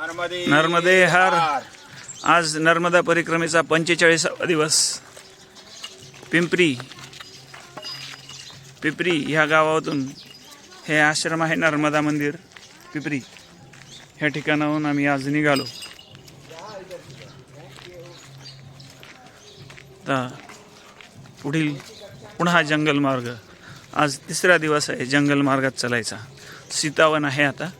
नर्मदे हर. आज नर्मदा परिक्रमेचा पंचेचाळीसावा दिवस. पिंपरी पिपरी ह्या गावातून हे आश्रम आहे नर्मदा मंदिर पिपरी. ह्या ठिकाणाहून आम्ही आज निघालो. आता पुढील पुन्हा जंगल मार्ग आज तिसरा दिवस आहे जंगल मार्गात चालायचा. सीतावन आहे आता.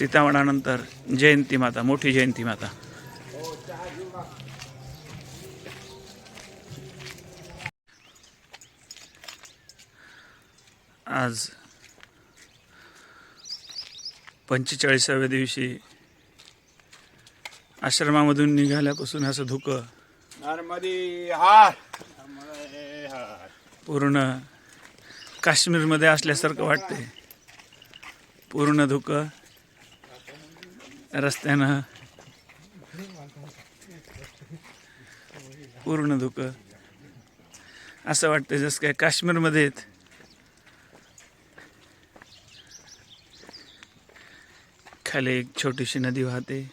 सीतावनानंतर जयंती माता मोठी जयंती माता. आज पंचेचाळीसाव्या दिवशी आश्रमामधून निघाल्यापासून असं धुकं पूर्ण काश्मीरमध्ये असल्यासारखं वाटते पूर्ण धुकं. रस्त्यानं. पूर्ण धुकं. असं वाटतं जसं काय काश्मीरमध्ये आहेत. खाली एक छोटीशी नदी वाहते.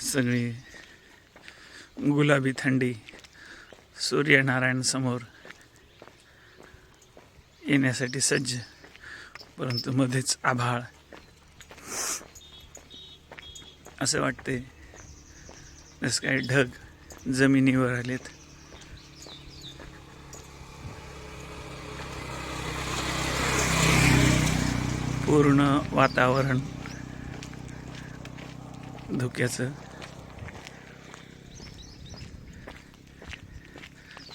सगळी गुलाबी थंडी सूर्यनारायण समोर. येण्यासाठी सज्ज. परंतु मध्येच आभाळ. असं वाटते. जसं काही ढग जमिनीवर आलेत. पूर्ण वातावरण धुक्याचं.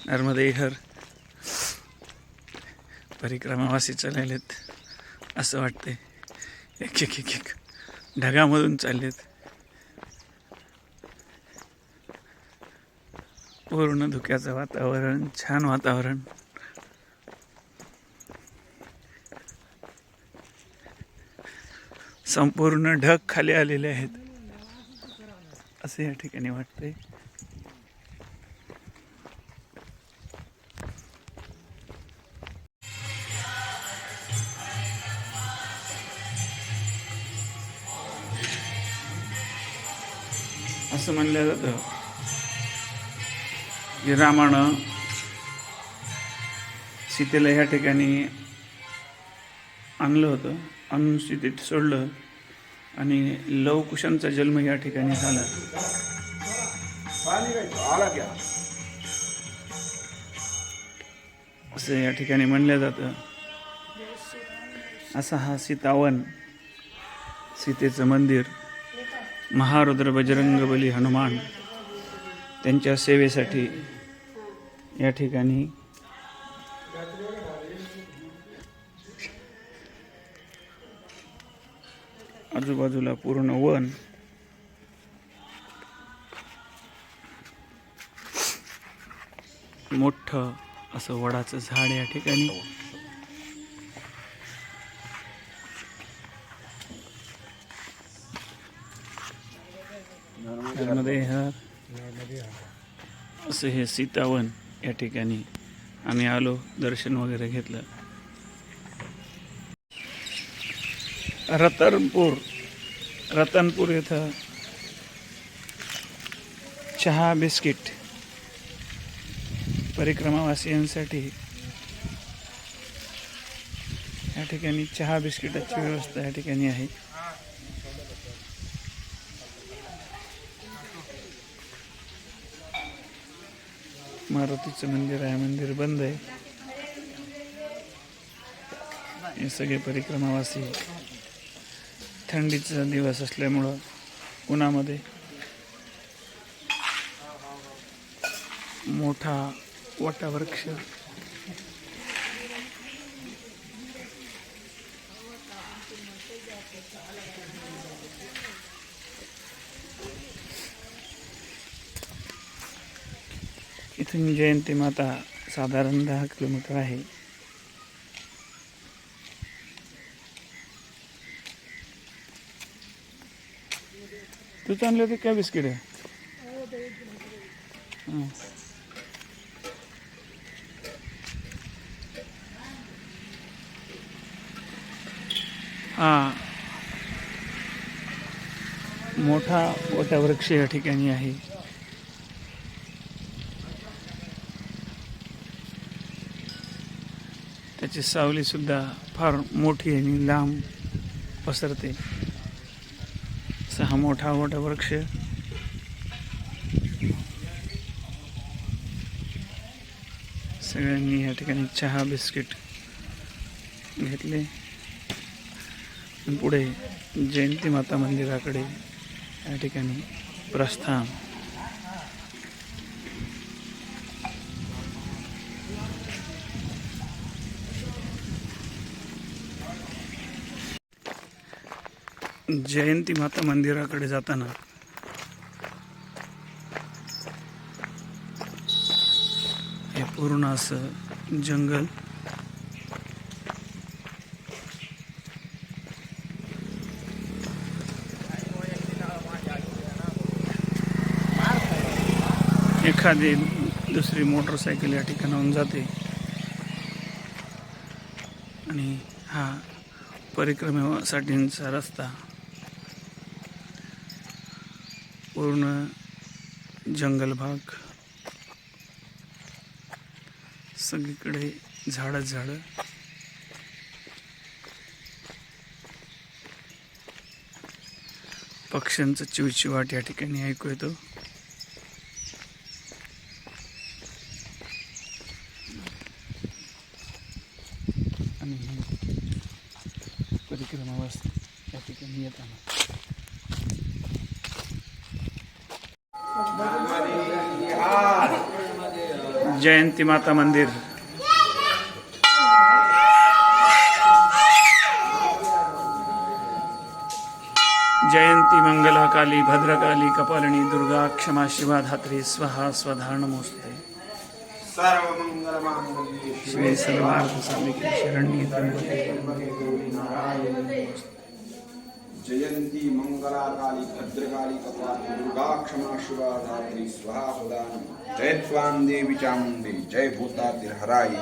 नर्मदेहर परिक्रमावासी चाललेत असं वाटते एक एक एक एक. ढगामधून चाललेत. पूर्ण धुक्याचं वातावरण छान वातावरण. संपूर्ण ढग खाली आलेले आहेत. असे या ठिकाणी वाटते असं म्हणलं जातं की रामानं सीतेला ह्या ठिकाणी आणलं होतं आणून सीतेत सोडलं आणि लवकुशांचा जन्म या ठिकाणी झाला. असं या ठिकाणी म्हणलं जातं. असा हा सीतावन सीतेचं मंदिर. महारुद्र बजरंगबली हनुमान त्यांच्या सेवेसाठी या ठिकाणी आजूबाजूला पूर्ण वन. मोठं असं वडाचं झाड या ठिकाणी. हा. असं हे सीतावन या ठिकाणी आम्ही आलो दर्शन वगैरे घेतलं. रतनपूर रतनपूर इथं चहा बिस्किट परिक्रमावासियांसाठी या ठिकाणी चहा बिस्किटाची व्यवस्था या ठिकाणी आहे. मारुतीचं मंदिर आहे मंदिर बंद आहे. हे सगळे परिक्रमावासी. थंडीचा दिवस असल्यामुळं उन्हामध्ये मोठा वटावृक्ष इथून जयंती माता साधारण दहा किलोमीटर आहे. तू चांगले होते काय बिस्किट? आहे हा. मोठा वटवृक्ष या ठिकाणी आहे. त्याची सावलीसुद्धा फार मोठी आणि लांब पसरते. असा हा मोठा वृक्ष. सगळ्यांनी या ठिकाणी चहा बिस्किट घेतले. पुढे जयंती माता मंदिराकडे या ठिकाणी प्रस्थान. जयंती माता मंदिराकडे जाताना. हे पूर्ण असं जंगल. एखादी दुसरी मोटरसायकल या ठिकाणाहून जाते. आणि हा परिक्रमेसाठीचा रस्ता. पूर्ण जंगल भाग. सगळीकडे झाडच झाडं. पक्ष्यांचा चिवचिवाट या ठिकाणी ऐकू येतो. आणि ही परिक्रमा या ठिकाणी येताना. जयंती माता मंदिर। जयंती मंगला काली भद्रकाली कपालिनी दुर्गा क्षमा शिवा धात्री स्वहा स्वधा नमोस्ते सर्व मंगल मांगल्ये श्री सर्वार्थ साधिके शरण्ये जयंती मंगला भद्रकाली कपाली दुर्गा क्षमा शिवा धात्री स्वाहा सुदान जय त्वां देवी चामुंडे जय भूता हराई।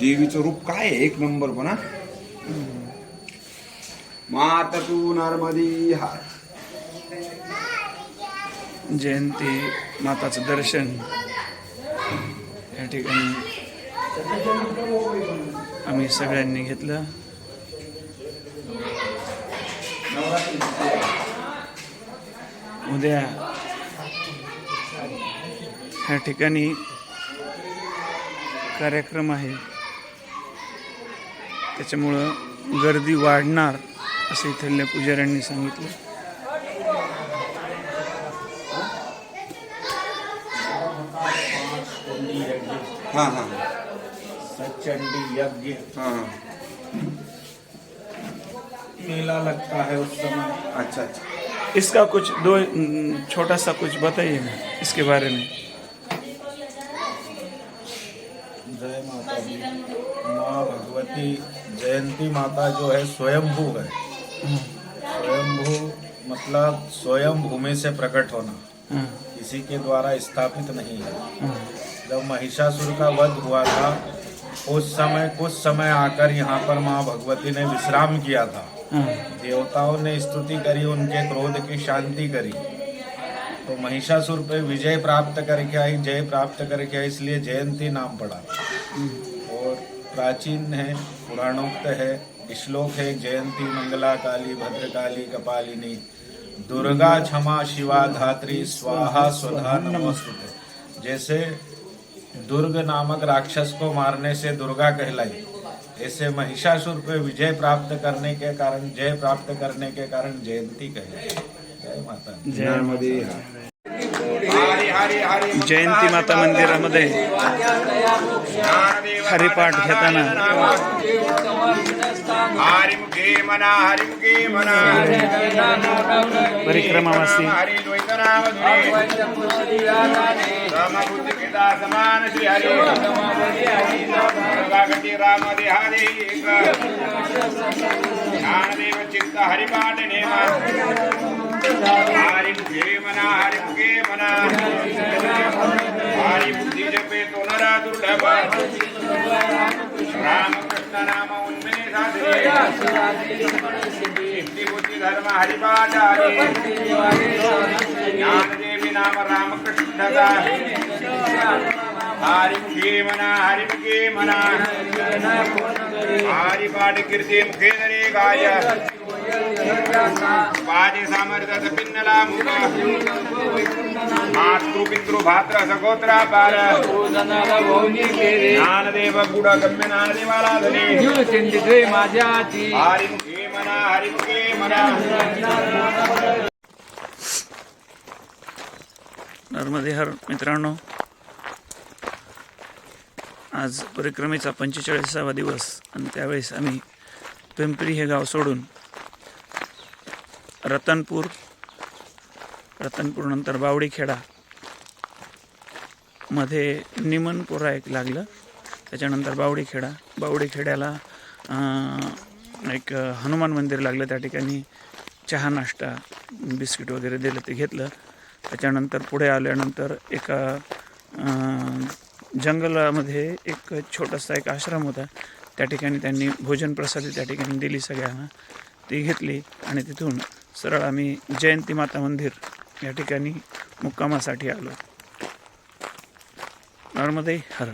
देवीचं रूप काय आहे? एक नंबर पण मात तू नर्मदी हार। जयंती माताचं दर्शन। या ठिकाणी आम्ही सगळ्यांनी घेतलं। उद्या ह्या ठिकाणी कार्यक्रम आहे. त्याच्यामुळं गर्दी वाढणार असं इथल्या पुजाऱ्यांनी सांगितलं. हा हा. सचंडी यज्ञ. हा हा. मेला लगता है उस समय। अच्छा अच्छा। इसका कुछ दो छोटा सा कुछ बताइए ना इसके बारे में। जय माता जी माँ भगवती जयंती माता जो है स्वयंभू है। स्वयंभू मतलब स्वयं भूमि से प्रकट होना। किसी के द्वारा स्थापित नहीं है। जब महिषासुर का वध हुआ था उस समय कुछ समय आकर यहाँ पर माँ भगवती ने विश्राम किया था। देवताओं ने स्तुति करी, उनके क्रोध की शांति करी। तो महिषासुर पे विजय प्राप्त करके आई, जय प्राप्त करके आई, इसलिए जयंती नाम पड़ा। और प्राचीन है, पुराणोक्त है, श्लोक है, जयंती मंगला काली, भद्रकाली, कपालिनी, दुर्गा क्षमा, शिवा धात्री, स्वाहा स्वधा नमस्ते जैसे दुर्ग नामक राक्षस को मारने से दुर्गा कहलाई ऐसे महिषासुर पे विजय प्राप्त करने के कारण जय प्राप्त करने के कारण जयंती कहलाई जय माता। जय नर्मदे हरी हरी हरी जयंती माता मंदिरामध्ये हरिपाठ घेताना हरिमुखे मना हरिमुखे मना परिक्रमावासी. हरि द्वैतनाम समबुद्धिपिता समान श्री हरि दुर्गागती राम देहादे ज्ञानदेव चित्त हरिपाठ नेम हरिमुखे मना हरिमुखे मना हरिबुद्धी जपे तो नरा दुर्लभ इष्टिभूती धर्म हरिपाठ ज्ञानदेवी नाम रामकृष्णदा हरिमुखे मना हरिमुखे मना हरिपाठ कीर्ती मुखे नरे गाय वाजे सामर्थ्याचं पिन्नला मुख मातृ पितृ भात्र सगोत्रा पार। ज्ञानदेव गुड गम्य ज्ञानदेवाला धने माझ्या हाती हरिमुखे मना हरिमुखे मना। नर्मदे हर मित्रांनो आज परिक्रमेचा पंचेचाळीसावा दिवस आणि त्यावेळेस आम्ही पिंपरी हे गाव सोडून रतनपूर रतनपूर नंतर बावडीखेडा मध्ये निमनपुरा एक लागलं. त्याच्यानंतर बावडीखेडा. बावडीखेड्याला एक हनुमान मंदिर लागलं. त्या ठिकाणी चहा नाश्ता बिस्किट वगैरे दिलं ते घेतलं. त्याच्यानंतर पुढे आल्यानंतर एका जंगलामध्ये एक छोटासा एक आश्रम होता. त्या ठिकाणी त्यांनी भोजन प्रसादी त्या ठिकाणी दिली सगळ्यांना. ती घेतली आणि तिथून सरळ आम्ही जयंती माता मंदिर या ठिकाणी मुक्कामासाठी आलो. नर्मदे हर